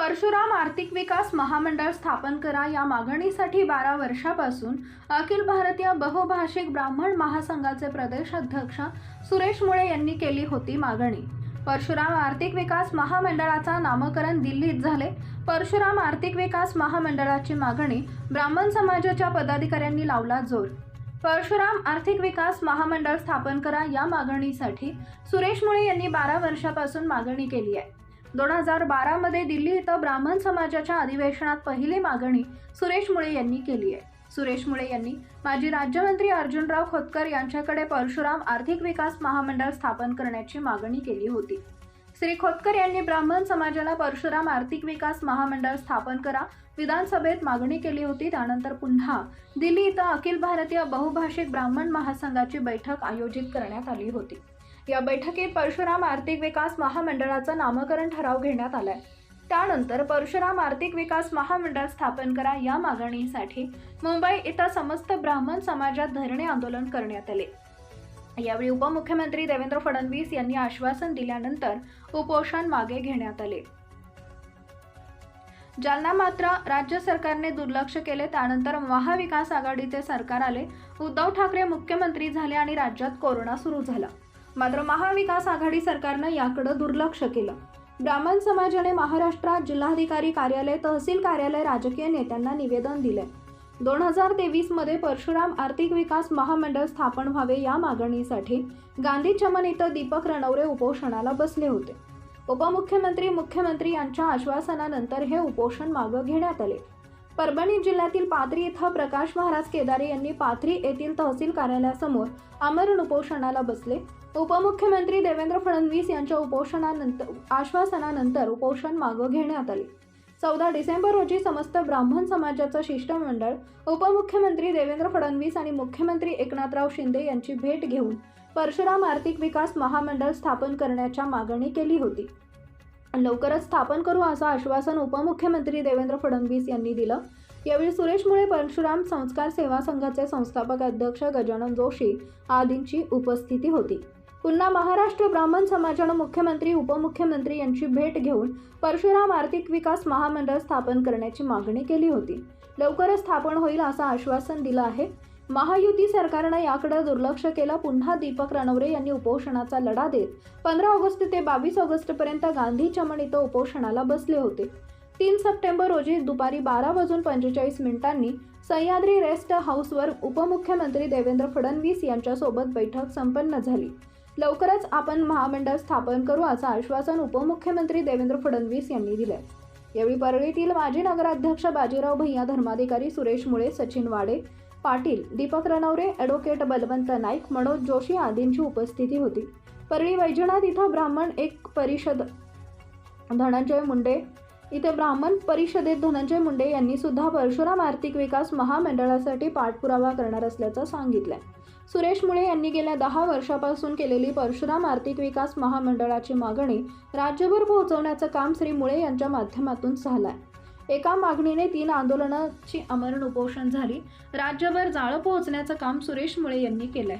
परशुराम आर्थिक विकास महामंडळ स्थापन करा या मागणीसाठी बारा वर्षापासून अखिल भारतीय बहुभाषिक ब्राह्मण महासंघाचे प्रदेश अध्यक्ष सुरेश मुळे यांनी केली होती मागणी. परशुराम आर्थिक विकास महामंडळाचा नामकरण दिल्लीत झाले. परशुराम आर्थिक विकास महामंडळाची मागणी ब्राह्मण समाजाच्या पदाधिकाऱ्यांनी लावला जोर. परशुराम आर्थिक विकास महामंडळ स्थापन करा या मागणीसाठी सुरेश मुळे यांनी बारा वर्षापासून मागणी केली आहे. दोन हजार बारामध्ये दिल्ली इथं ब्राह्मण समाजाच्या अधिवेशनात पहिली मागणी सुरेश मुळे यांनी केली आहे. सुरेश मुळे यांनी माजी राज्यमंत्री अर्जुनराव खोतकर यांच्याकडे परशुराम आर्थिक विकास महामंडळ स्थापन करण्याची मागणी केली होती. श्री खोतकर यांनी ब्राह्मण समाजाला परशुराम आर्थिक विकास महामंडळ स्थापन करा विधानसभेत मागणी केली होती. त्यानंतर पुन्हा दिल्ली इथं अखिल भारतीय बहुभाषिक ब्राह्मण महासंघाची बैठक आयोजित करण्यात आली होती. या बैठकीत परशुराम आर्थिक विकास महामंडळाचं नामकरण ठराव घेण्यात आलाय. त्यानंतर परशुराम आर्थिक विकास महामंडळ स्थापन करा या मागणीसाठी मुंबई इथं समस्त ब्राह्मण समाजात धरणे आंदोलन करण्यात आले. यावेळी उपमुख्यमंत्री देवेंद्र फडणवीस यांनी आश्वासन दिल्यानंतर उपोषण मागे घेण्यात आले. जालना मात्र राज्य सरकारने दुर्लक्ष केले त्यानंतर महाविकास आघाडीचे सरकार आले उद्धव ठाकरे मुख्यमंत्री झाले आणि राज्यात कोरोना सुरू झाला. मात्र महाविकास आघाडी सरकारनं याकडं दुर्लक्ष केलं. ब्राह्मण समाजाने महाराष्ट्रात जिल्हाधिकारी कार्यालय तहसील कार्यालय राजकीय नेत्यांना निवेदन दिले दोन हजार तेवीसमध्ये परशुराम आर्थिक विकास महामंडळ स्थापन व्हावे या मागणीसाठी गांधी चमन इथं दीपक रणवरे उपोषणाला बसले होते. उपमुख्यमंत्री मुख्यमंत्री यांच्या आश्वासनानंतर हे उपोषण मागं घेण्यात आले. परभणी जिल्ह्यातील पाथरी इथं प्रकाश महाराज केदारे यांनी पाथरी येथील तहसील कार्यालयासमोर आमरण उपोषणाला बसले. उपमुख्यमंत्री देवेंद्र फडणवीस यांच्या उपोषणानंतर आश्वासनानंतर उपोषण मागं घेण्यात आले. चौदा डिसेंबर रोजी समस्त ब्राह्मण समाजाचं शिष्टमंडळ उपमुख्यमंत्री देवेंद्र फडणवीस आणि मुख्यमंत्री एकनाथराव शिंदे यांची भेट घेऊन परशुराम आर्थिक विकास महामंडळ स्थापन करण्याच्या मागणी केली होती. लवकरच स्थापन करू असं आश्वासन उपमुख्यमंत्री देवेंद्र फडणवीस यांनी दिलं. यावेळी सुरेश मुळे परशुराम संस्कार सेवा संघाचे संस्थापक अध्यक्ष गजानन जोशी आदींची उपस्थिती होती. पुन्हा महाराष्ट्र ब्राह्मण समाजानं मुख्यमंत्री उपमुख्यमंत्री यांची भेट घेऊन परशुराम आर्थिक विकास महामंडळ स्थापन करण्याची मागणी केली होती. लवकरच स्थापन होईल असं आश्वासन दिलं आहे. महायुती सरकारनं याकडे दुर्लक्ष केलं. पुन्हा दीपक रणवरे यांनी उपोषणाचा लढा देत पंधरा ऑगस्ट ते बावीस ऑगस्टपर्यंत गांधी चमन इथं उपोषणाला बसले होते. तीन सप्टेंबर रोजी दुपारी बारा वाजून पंचेचाळीस मिनिटांनी सह्याद्री रेस्ट हाऊसवर उपमुख्यमंत्री देवेंद्र फडणवीस यांच्यासोबत बैठक संपन्न झाली. लवकरच आपण महामंडळ स्थापन करू असं आश्वासन उपमुख्यमंत्री देवेंद्र फडणवीस यांनी दिले यावेळी परळीतील माजी नगराध्यक्ष बाजीराव भैया धर्माधिकारी सुरेश मुळे सचिन वाडे पाटील दीपक रणवरे ॲडव्होकेट बलवंत नाईक मनोज जोशी आदींची उपस्थिती होती. परळी वैजनाथ इथं ब्राह्मण एक परिषद धनंजय मुंडे इथे ब्राह्मण परिषदेत धनंजय मुंडे यांनी सुद्धा परशुराम आर्थिक विकास महामंडळासाठी पाठपुरावा करणार असल्याचं सांगितलंय. सुरेश मुळे यांनी गेल्या दहा वर्षापासून केलेली परशुराम आर्थिक विकास महामंडळाची मागणी राज्यभर पोहोचवण्याचं काम श्री मुळे यांच्या माध्यमातून झालंय. एका मागणीने तीन आंदोलनाची अमरण उपोषण झाली. राज्यभर जाळं पोहोचण्याचं काम सुरेश मुळे यांनी केलंय.